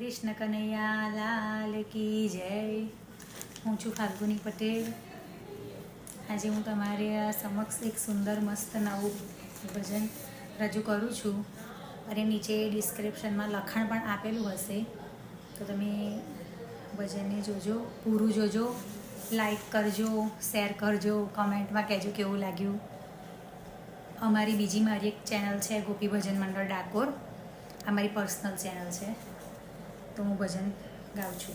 કૃષ્ણ કનૈયા, લાલ કી જય. હું છું ફાલ્ગુની પટેલ. આજે હું તમારે આ સમક્ષ એક સુંદર મસ્ત નવું ભજન રજૂ કરું છું. અને નીચે ડિસ્ક્રિપ્શનમાં લખાણ પણ આપેલું હશે. તો તમે ભજનને જોજો, પૂરું જોજો લાઈક કરજો શેર કરજો કમેન્ટમાં કહેજો કેવું લાગ્યું. અમારી બીજી મારી એક ચેનલ છે ગોપી ભજન મંડળ ડાકોર. અમારી પર્સનલ ચેનલ છે. તો હું ભજન ગાઉં છું.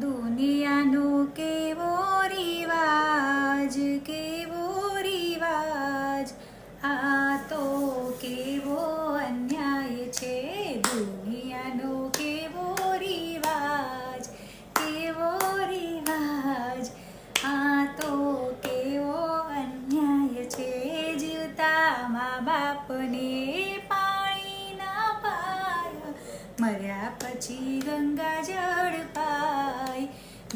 દુનિયાનો કેવો રિવાજ કેવો રિવાજ? આ તો કેવો અન્યાય છે. દુનિયાનો કેવો રિવાજ કેવો રિવાજ? આ તો કેવો અન્યાય છે. જીવતા મા બાપને પાણી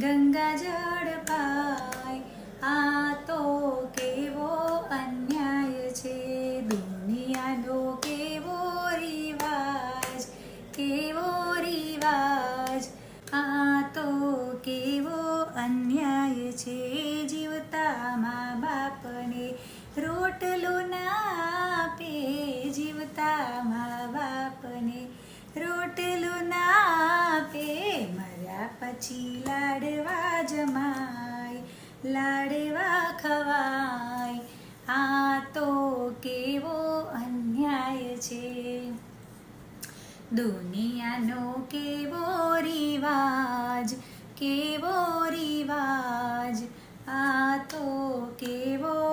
ગંગા જળ પાય. આ તો કેવો અન્યાય છે. દુનિયાનો કેવો રિવાજ કેવો રિવાજ. આ તો કેવો અન્યાય છે. જીવતા મા બાપને રોટલો ના આપે. જીવતા મા બાપને પછી લાડવા જમાય, લાડવા ખવાય. આ તો કેવો અન્યાય છે. દુનિયાનો કેવો રિવાજ કેવો રિવાજ? આ તો કેવો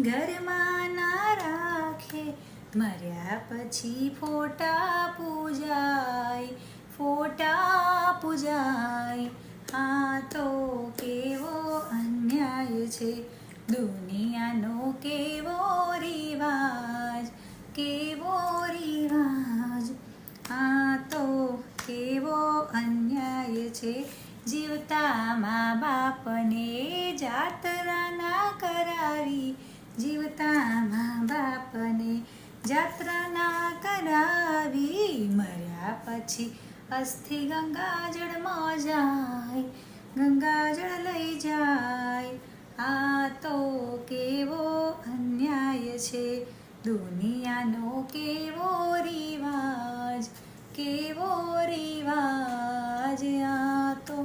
ઘરમાં ના રાખે. મર્યા પછી ફોટા પૂજાય ફોટા પૂજાય. આ તો કેવો અન્યાય છે. દુનિયાનો કેવો રિવાજ કેવો રિવાજ. આ તો કેવો અન્યાય છે. જીવતા મા બાપને જાતરા ના કરાવી જીવતા મા બાપને જાત્રા ના કરાવી મર્યા પછી અસ્થિ ગંગાજળમાં જાય ગંગાજળ લઈ જાય. આ તો કેવો અન્યાય છે, દુનિયાનો કેવો રિવાજ કેવો રિવાજ. આ તો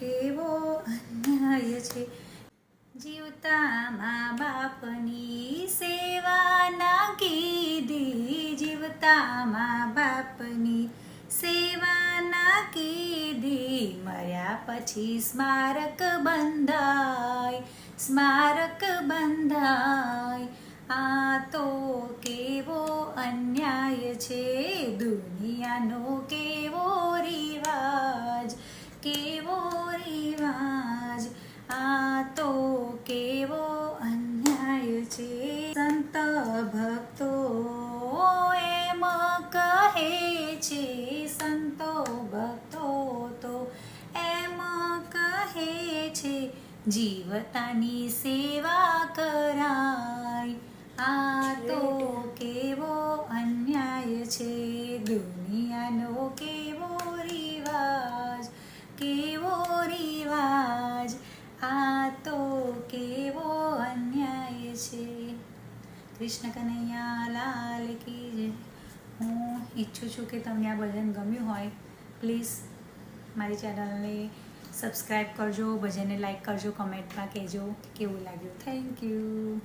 કેવો અન્યાય છે. જીવતા મા બાપની સેવા ના કીધી. જીવતા મા બાપની સેવા ના કીધી. મર્યા પછી સ્મારક બંધાય સ્મારક બંધાય. આ તો કેવો અન્યાય છે, દુનિયાનો કેવો જીવતાની સેવા કરાય. આ તો કેવો અન્યાય છે. દુનિયાનો કેવો રિવાજ કેવો રિવાજ. આ તો કેવો અન્યાય છે. કૃષ્ણ કનૈયા લાલ કી જય. હું ઈચ્છું છું કે તમને આ ભજન ગમ્યું હોય. પ્લીઝ મારી ચેનલને સબસ્ક્રાઈબ કરજો ભજનને લાઈક કરજો કમેન્ટમાં કહેજો. કેવું લાગ્યું? Thank you.